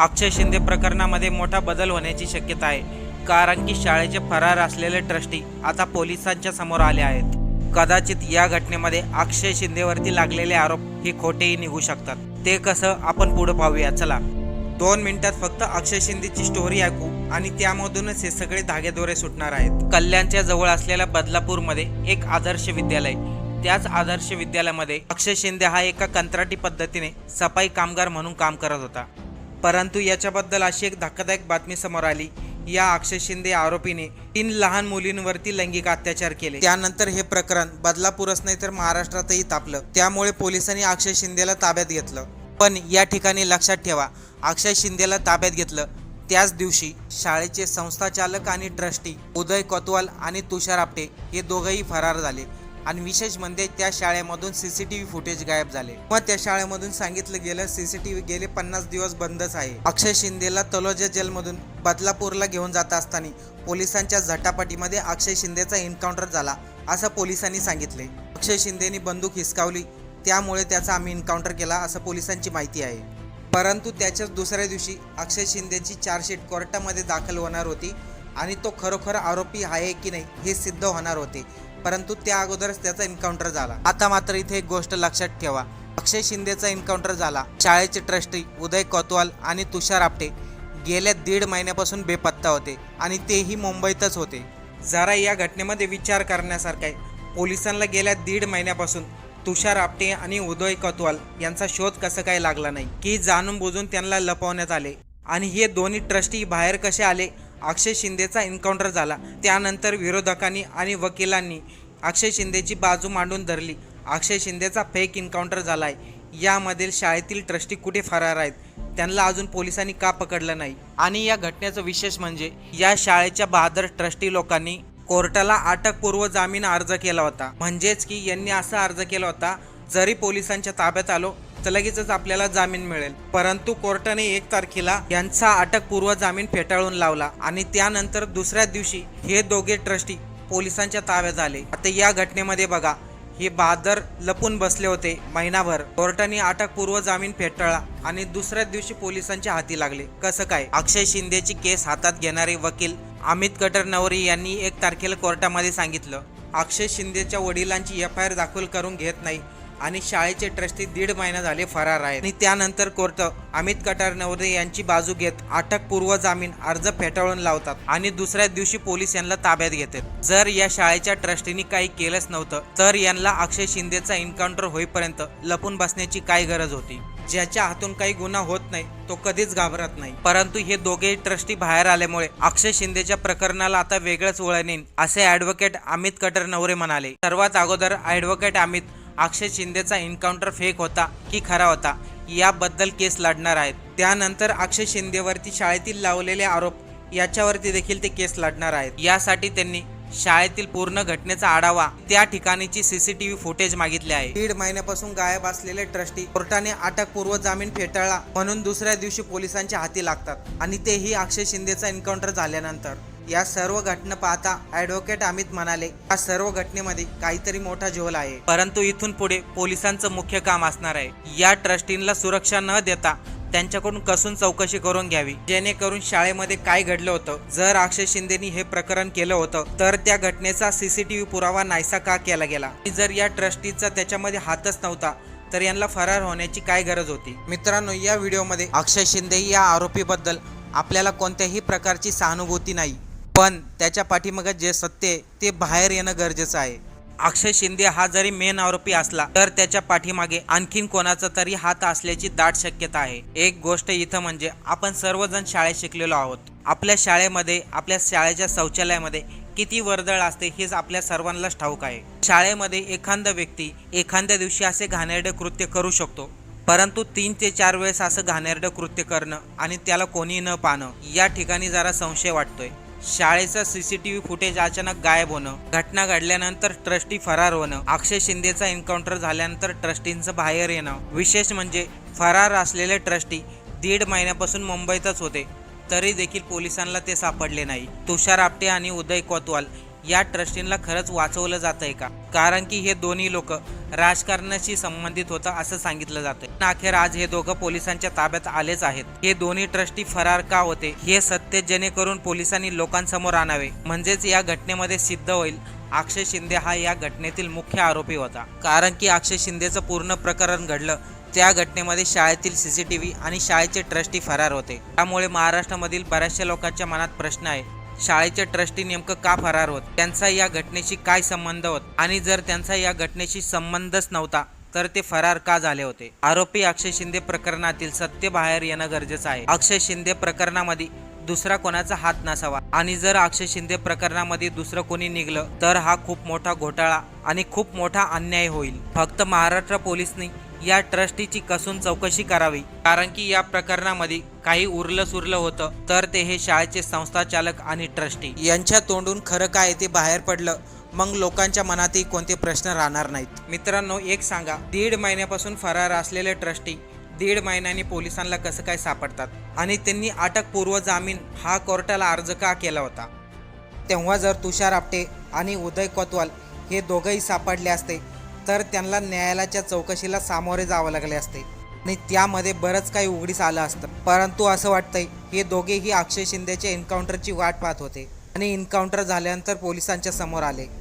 अक्षय शिंदे प्रकरणामध्ये मोठा बदल होण्याची शक्यता आहे. कारण की शाळेचे फरार असलेले ट्रस्टी आता पोलिसांच्या समोर आले आहेत. कदाचित या घटनेमध्ये अक्षय शिंदेवरती लागलेले आरोप हे खोटेही निघू शकतात. ते कसं आपण पुढे पाहूया. चला. दोन मिनिटात फक्त अक्षय शिंदेची स्टोरी ऐकू आणि त्यामधूनच हे सगळे धागेदोरे सुटणार आहेत. कल्याणच्या जवळ असलेल्या बदलापूरमध्ये एक आदर्श विद्यालय. त्याच आदर्श विद्यालयामध्ये अक्षय शिंदे हा एका कंत्राटी पद्धतीने सफाई कामगार म्हणून काम करत होता. परंतु याच्याबद्दल अशी एक धक्कादायक बातमी समोर आली. या अक्षय शिंदे आरोपीने तीन लहान मुलींवरती लैंगिक अत्याचार केले. त्यानंतर हे प्रकरण बदलापूरच नाही तर महाराष्ट्रातही तापलं. त्यामुळे पोलिसांनी अक्षय शिंदेला ताब्यात घेतलं. पण या ठिकाणी लक्षात ठेवा अक्षय शिंदेला ताब्यात घेतलं. त्याच दिवशी शाळेचे संस्थाचालक आणि ट्रस्टी उदय कोतवाल आणि तुषार आपटे हे दोघंही फरार झाले. आणि विशेष म्हणजे त्या शाळेमधून सीसीटीव्ही फुटेज गायब झाले. व त्या शाळेमधून सांगितलं गेलं सीसीटीव्ही गेले पन्नास दिवस बंदच आहे. अक्षय शिंदेला तलोजा जेलमधून बदलापूरला घेऊन जात असताना पोलिसांच्या झटापटीमध्ये अक्षय शिंदेचा एन्काउंटर झाला असं पोलिसांनी सांगितले. अक्षय शिंदेनी बंदूक हिसकावली त्यामुळे त्याचा आम्ही एन्काउंटर केला असं पोलिसांची माहिती आहे. परंतु त्याच्याच दुसऱ्या दिवशी अक्षय शिंदेची चार्जशीट कोर्टामध्ये दाखल होणार होती आणि तो खरोखर आरोपी आहे की नाही हे सिद्ध होणार होते. परंतु त्या अगोदरच त्याचा एन्काउंटर झाला. आता मात्र इथे एक गोष्ट लक्षात ठेवा. अक्षय शिंदेचा एन्काउंटर झाला. शाळेचे ट्रस्टी उदय कोतवाल आणि तुषार आपटे गेल्या दीड महिन्यापासून बेपत्ता होते आणि तेही मुंबईतच होते. जरा या घटनेमध्ये विचार करण्यासारखा आहे. पोलिसांना गेल्या दीड महिन्यापासून तुषार आपटे आणि उदय कोतवाल यांचा शोध कसं काय लागला नाही की जाणून बुजून त्यांना लपवण्यात आले. आणि हे दोन्ही ट्रस्टी बाहेर कसे आले अक्षय शिंदेचा एन्काउंटर झाला. त्यानंतर विरोधकांनी आणि वकिलांनी अक्षय शिंदेची बाजू मांडून धरली. अक्षय शिंदेचा फेक एन्काउंटर आहे यामधील शाळेतील ट्रस्टी कुठे फरार आहेत? त्यांना अजून पोलिसांनी का पकडलं नाही? आणि या घटनेचं विशेष म्हणजे या शाळेच्या बहादर ट्रस्टी लोकांनी कोर्टाला अटकपूर्व जामीन अर्ज केला होता. म्हणजेच की यांनी असा अर्ज केला होता जरी पोलिसांच्या ताब्यात आलो तर लगेचच आपल्याला जामीन मिळेल. परंतु कोर्टाने एक तारखेला यांचा अटकपूर्व जामीन फेटाळून लावला आणि त्यानंतर दुसऱ्या दिवशी हे दोघे ट्रस्टी पोलिसांच्या ताब्यात आले. आता या घटनेमध्ये बघा हे बहादर लपून बसले होते महिनाभर. कोर्टाने अटकपूर्व जामीन फेटाळला आणि दुसऱ्याच दिवशी पोलिसांच्या हाती लागले. कसं काय? अक्षय शिंदेची केस हातात घेणारे वकील अमित कटर नवरी यांनी एक तारखेला कोर्टामध्ये सांगितलं अक्षय शिंदेच्या वडिलांची एफ आय आर दाखल करून घेत नाही. आणि शाळेचे ट्रस्टी दीड महिना झाले फरार आहेत. आणि त्यानंतर कोर्ट अमित कटार नवरे यांची बाजू घेत अटकपूर्व जामीन अर्ज फेटाळून लावतात आणि दुसऱ्या दिवशी पोलीस यांना ताब्यात घेतात. जर या शाळेच्या ट्रस्टीनी काही केलंच नव्हतं तर यांना अक्षय शिंदेचा एन्काउंटर होईपर्यंत लपून बसण्याची काय गरज होती? ज्याच्या हातून काही गुन्हा होत नाही तो कधीच घाबरत नाही. परंतु हे दोघे ट्रस्टी बाहेर आल्यामुळे अक्षय शिंदेच्या प्रकरणाला आता वेगळंच वळण येईल असे ऍडव्होकेट अमित कटर नवरे म्हणाले. सर्वात अगोदर ऍडव्होकेट अमित अक्षय शिंदेचा एन्काउंटर फेक होता की खरा होता याबद्दल केस लढणार आहेत. त्यानंतर अक्षय शिंदेवरती शाळेतील लावलेले आरोप याच्यावरती देखील ते केस लढणार आहेत. यासाठी त्यांनी शाळेतील पूर्ण घटनेचा आढावा त्या ठिकाणीची सीसीटीव्ही फुटेज मागितले आहे. दीड महिन्यापासून गायब असलेले ट्रस्टी कोर्टाने अटकपूर्व जामीन फेटाळला म्हणून दुसऱ्या दिवशी पोलिसांच्या हाती लागतात आणि तेही अक्षय शिंदेचा एन्काउंटर झाल्यानंतर. या सर्व घटना पाहता ऍडव्होकेट अमित म्हणाले या सर्व घटनेमध्ये काहीतरी मोठा झोल आहे. परंतु इथून पुढे पोलिसांचं मुख्य काम असणार आहे. या ट्रस्टींना सुरक्षा न देता त्यांच्याकडून कसून चौकशी करून घ्यावी. जेणेकरून शाळेमध्ये काय घडलं होतं जर अक्षय शिंदेनी हे प्रकरण केलं होतं तर त्या घटनेचा सीसीटीव्ही पुरावा नाहीसा का केला गेला? जर या ट्रस्टीचा त्याच्यामध्ये हातच नव्हता तर यांना फरार होण्याची काय गरज होती? मित्रांनो या व्हिडिओमध्ये अक्षय शिंदे या आरोपीबद्दल आपल्याला कोणत्याही प्रकारची सहानुभूती नाही. पण त्याच्या पाठीमागे जे सत्य आहे ते बाहेर येणं गरजेचं आहे. अक्षय शिंदे हा जरी मेन आरोपी असला तर त्याच्या पाठीमागे आणखीन कोणाचा तरी हात असल्याची दाट शक्यता आहे. एक गोष्ट इथं म्हणजे आपण सर्वजण शाळेत शिकलेलो आहोत. आपल्या शाळेमध्ये आपल्या शाळेच्या शौचालयामध्ये किती वर्दळ असते हेच आपल्या सर्वांनाच ठाऊक आहे. शाळेमध्ये एखादा व्यक्ती एखाद्या दिवशी असे घाणेरडे कृत्य करू शकतो परंतु तीन ते चार वेळेस असं घाणेरडं कृत्य करणं आणि त्याला कोणी न पाहणं या ठिकाणी जरा संशय वाटतोय. शाळेचा सीसीटीव्ही फुटेज अचानक गायब होणं घटना घडल्यानंतर ट्रस्टी फरार होणं अक्षय शिंदेचा एन्काउंटर झाल्यानंतर ट्रस्टींचं बाहेर येणं. विशेष म्हणजे फरार असलेले ट्रस्टी दीड महिन्यापासून मुंबईतच होते तरी देखील पोलिसांना ते सापडले नाही. तुषार आपटे आणि उदय कोतवाल या ट्रस्टींना खरंच वाचवलं जात आहे का? कारण की हे दोन्ही लोक राजकारणाशी संबंधित होतं असं सांगितलं जातं अखेर आज हे दोघं पोलिसांच्या ताब्यात आलेच आहेत. हे दोन्ही ट्रस्टी फरार का होते? हे सत्य जेणेकरून पोलिसांनी लोकांसमोर आणावे. म्हणजेच या घटनेमध्ये सिद्ध होईल. अक्षय शिंदे हा या घटनेतील मुख्य आरोपी होता. कारण की अक्षय शिंदेचं पूर्ण प्रकरण घडलं. त्या घटनेमध्ये शाळेतील सीसीटीव्ही आणि शाळेचे ट्रस्टी फरार होते. त्यामुळे महाराष्ट्रामधील बऱ्याचशा लोकांच्या मनात प्रश्न आहे. शाळेचे ट्रस्टी नेमकं का फरार होत? त्यांचा या घटनेशी काय संबंध होत? आणि जर त्यांचा या घटनेशी संबंधच नव्हता तर ते फरार का झाले होते? आरोपी अक्षय शिंदे प्रकरणातील सत्य बाहेर येणं गरजेचं आहे. अक्षय शिंदे प्रकरणामध्ये दुसरा कोणाचा हात नसावा? आणि जर अक्षय शिंदे प्रकरणामध्ये दुसरं कोणी निघलं तर हा खूप मोठा घोटाळा आणि खूप मोठा अन्याय होईल. फक्त महाराष्ट्र पोलिसनी या ट्रस्टीची कसून चौकशी करावी कारण की या प्रकरणामध्ये काही उरलं सुरलं होतं तर ते हे शाळेचे संस्थाचालक आणि ट्रस्टी. यांच्या तोंडून खरं काय ते बाहेर पडलं मग लोकांच्या मनातही कोणते प्रश्न राहणार नाहीत. मित्रांनो एक सांगा दीड महिन्यापासून फरार असलेले ट्रस्टी दीड महिन्यांनी पोलिसांना कसं काय सापडतात? आणि त्यांनी अटकपूर्व जामीन हा कोर्टाला अर्ज का केला होता? तेव्हा जर तुषार आपटे आणि उदय कोतवाल हे दोघंही सापडले असते तर त्यांना न्यायालयाच्या चौकशीला सामोरे जावं लागले असते. आणि त्यामध्ये बरंच काही उघडीस आलं असतं. परंतु असं वाटतंय हे दोघेही अक्षय शिंदेच्या एन्काउंटरची वाट पाहत होते. आणि एन्काउंटर झाल्यानंतर पोलिसांच्या समोर आले.